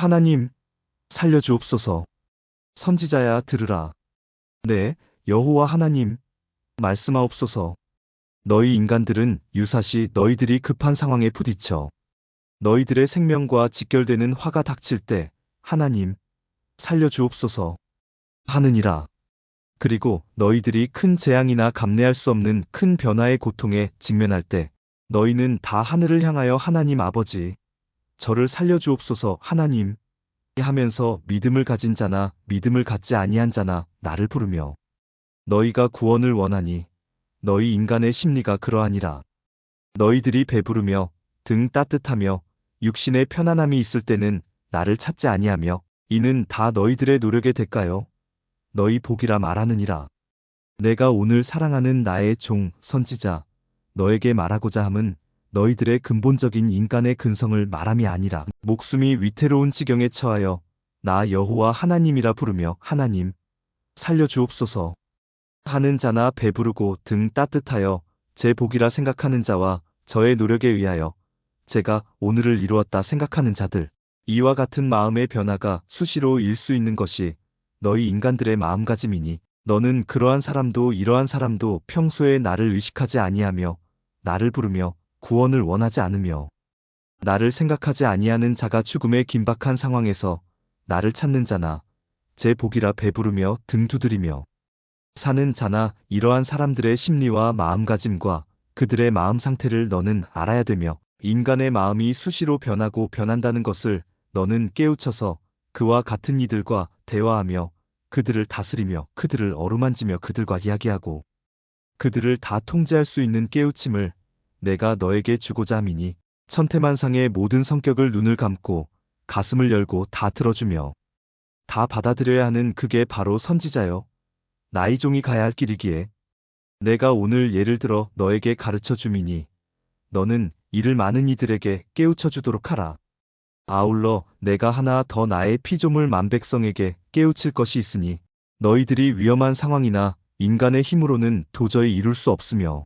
하나님, 살려주옵소서. 선지자야 들으라. 네, 여호와 하나님, 말씀하옵소서. 너희 인간들은 유사시 너희들이 급한 상황에 부딪혀 너희들의 생명과 직결되는 화가 닥칠 때 하나님, 살려주옵소서. 하느니라. 그리고 너희들이 큰 재앙이나 감내할 수 없는 큰 변화의 고통에 직면할 때 너희는 다 하늘을 향하여 하나님 아버지, 저를 살려주옵소서 하나님 하면서 믿음을 가진 자나 믿음을 갖지 아니한 자나 나를 부르며 너희가 구원을 원하니 너희 인간의 심리가 그러하니라. 너희들이 배부르며 등 따뜻하며 육신의 편안함이 있을 때는 나를 찾지 아니하며 이는 다 너희들의 노력의 대가요. 너희 복이라 말하느니라. 내가 오늘 사랑하는 나의 종 선지자 너에게 말하고자 함은 너희들의 근본적인 인간의 근성을 말함이 아니라 목숨이 위태로운 지경에 처하여 나 여호와 하나님이라 부르며 하나님 살려주옵소서. 하는 자나 배부르고 등 따뜻하여 제 복이라 생각하는 자와 저의 노력에 의하여 제가 오늘을 이루었다 생각하는 자들 이와 같은 마음의 변화가 수시로 일 수 있는 것이 너희 인간들의 마음가짐이니 너는 그러한 사람도 이러한 사람도 평소에 나를 의식하지 아니하며 나를 부르며 구원을 원하지 않으며 나를 생각하지 아니하는 자가 죽음의 긴박한 상황에서 나를 찾는 자나 제 복이라 배부르며 등 두드리며 사는 자나 이러한 사람들의 심리와 마음가짐과 그들의 마음 상태를 너는 알아야 되며 인간의 마음이 수시로 변하고 변한다는 것을 너는 깨우쳐서 그와 같은 이들과 대화하며 그들을 다스리며 그들을 어루만지며 그들과 이야기하고 그들을 다 통제할 수 있는 깨우침을 내가 너에게 주고자 함이니 천태만상의 모든 성격을 눈을 감고 가슴을 열고 다 들어주며 다 받아들여야 하는 그게 바로 선지자요. 나의 종이 가야 할 길이기에 내가 오늘 예를 들어 너에게 가르쳐 주미니 너는 이를 많은 이들에게 깨우쳐 주도록 하라. 아울러 내가 하나 더 나의 피조물 만백성에게 깨우칠 것이 있으니 너희들이 위험한 상황이나 인간의 힘으로는 도저히 이룰 수 없으며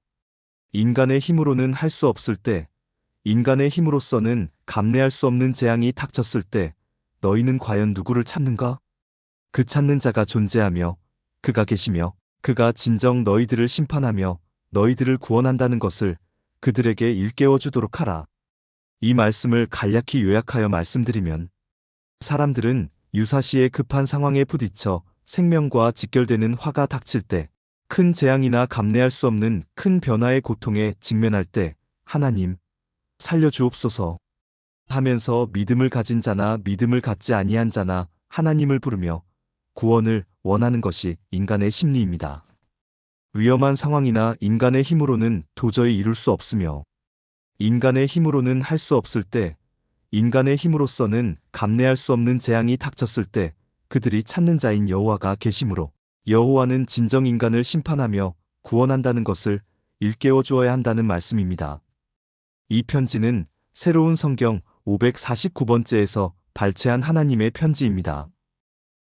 인간의 힘으로는 할 수 없을 때 인간의 힘으로서는 감내할 수 없는 재앙이 닥쳤을 때 너희는 과연 누구를 찾는가? 그 찾는 자가 존재하며 그가 계시며 그가 진정 너희들을 심판하며 너희들을 구원한다는 것을 그들에게 일깨워 주도록 하라. 이 말씀을 간략히 요약하여 말씀드리면 사람들은 유사시의 급한 상황에 부딪혀 생명과 직결되는 화가 닥칠 때 큰 재앙이나 감내할 수 없는 큰 변화의 고통에 직면할 때 하나님 살려주옵소서 하면서 믿음을 가진 자나 믿음을 갖지 아니한 자나 하나님을 부르며 구원을 원하는 것이 인간의 심리입니다. 위험한 상황이나 인간의 힘으로는 도저히 이룰 수 없으며 인간의 힘으로는 할 수 없을 때 인간의 힘으로서는 감내할 수 없는 재앙이 닥쳤을 때 그들이 찾는 자인 여호와가 계심으로 여호와는 진정 인간을 심판하며 구원한다는 것을 일깨워 주어야 한다는 말씀입니다. 이 편지는 새로운 성경 549번째에서 발췌한 하나님의 편지입니다.